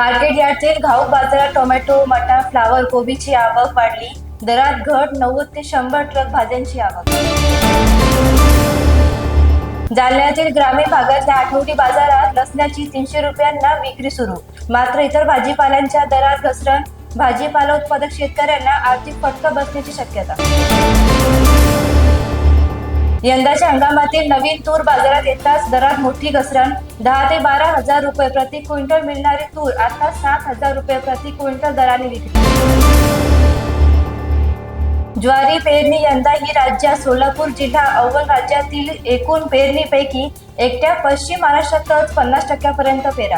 Market यार्डतील घाऊक बाजारात tomato मटार फ्लावर कोबीची आवक वाढली. दरात घट नव्वद ते शंभर ट्रक भाज्यांची आवक. जालन्यातील ग्रामीण भागातल्या आठवडी बाजारात लसण्याची तीनशे रुपयांना विक्री सुरू. मात्र इतर भाजीपाल्यांच्या दरात घसरण. भाजीपाला उत्पादक शेतकऱ्यांना आर्थिक फटका बसण्याची शक्यता. यंदाच्या हंगामातील नवीन तूर बाजारात येताच दरात मोठी घसरण. दहा ते बारा हजार रुपये प्रति क्विंटल मिळणारी तूर आता सात हजार रुपये प्रति क्विंटल दराने विकली. ज्वारी पेरणी यंदा ही राज्यात सोलापूर जिल्हा अव्वल राज्यातील एकूण पेरणीपैकी एकट्या पश्चिम महाराष्ट्रातच पन्नास टक्क्यापर्यंत पेरा.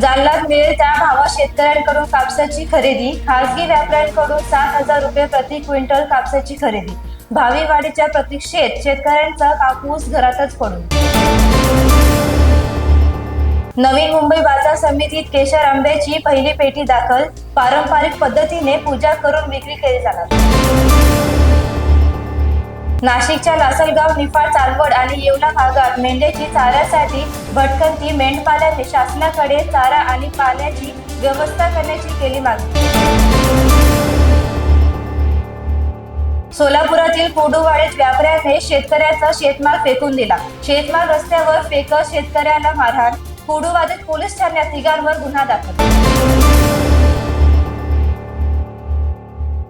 जालन्यात मिळेल त्या भावात शेतकऱ्यांकडून कापसाची खरेदी. खासगी व्यापाऱ्यांकडून सात हजार रुपये प्रति क्विंटल कापसाची खरेदी. भावी वाढीच्या प्रतीक्षेत शेतकऱ्यांचा कापूस घरातच पडून. नवी मुंबई बाजार समितीत केशर आंब्याची पहिली पेटी दाखल. पारंपरिक पद्धतीने पूजा करून विक्री केली जाणार. नाशिकच्या लासलगाव निफाड चालवड आणि येवला भागात मेंढ्याची चाऱ्यासाठी भटकंती मेंढपाल्यांनी शासनाकडे चारा आणि पाण्याची व्यवस्था करण्याची केली मागणी. सोलापुरातील कोडूवाडीत व्यापाऱ्याने शेतकऱ्याचा शेतमाल फेकून दिला. शेतमाल रस्त्यावर फेकत शेतकऱ्याला मारहाण कोडूवाडीत पोलीस ठाण्यात तिघांवर गुन्हा दाखल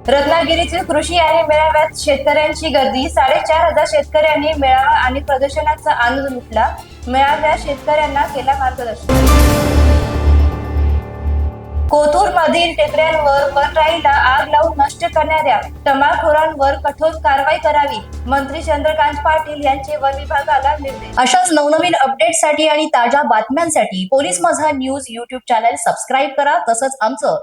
रत्नागिरीतील कृषी आणि मेळाव्यात शेतकऱ्यांची गर्दी. साडेचार हजार शेतकऱ्यांनी मेळावा आणि प्रदर्शनाचा आनंद लुटला. मेळाव्यात शेतकऱ्यांना केला मार्गदर्शन. कोथूर मधील टेकड्यांवर वनराईला आग लावून नष्ट करणाऱ्या तमाखोरांवर कठोर कारवाई करावी मंत्री चंद्रकांत पाटील यांचे वन विभागाला निर्देश. अशाच नवनवीन अपडेटसाठी आणि ताज्या बातम्यांसाठी पोलीस माझा न्यूज युट्यूब चॅनल सबस्क्राईब करा. तसंच आमचं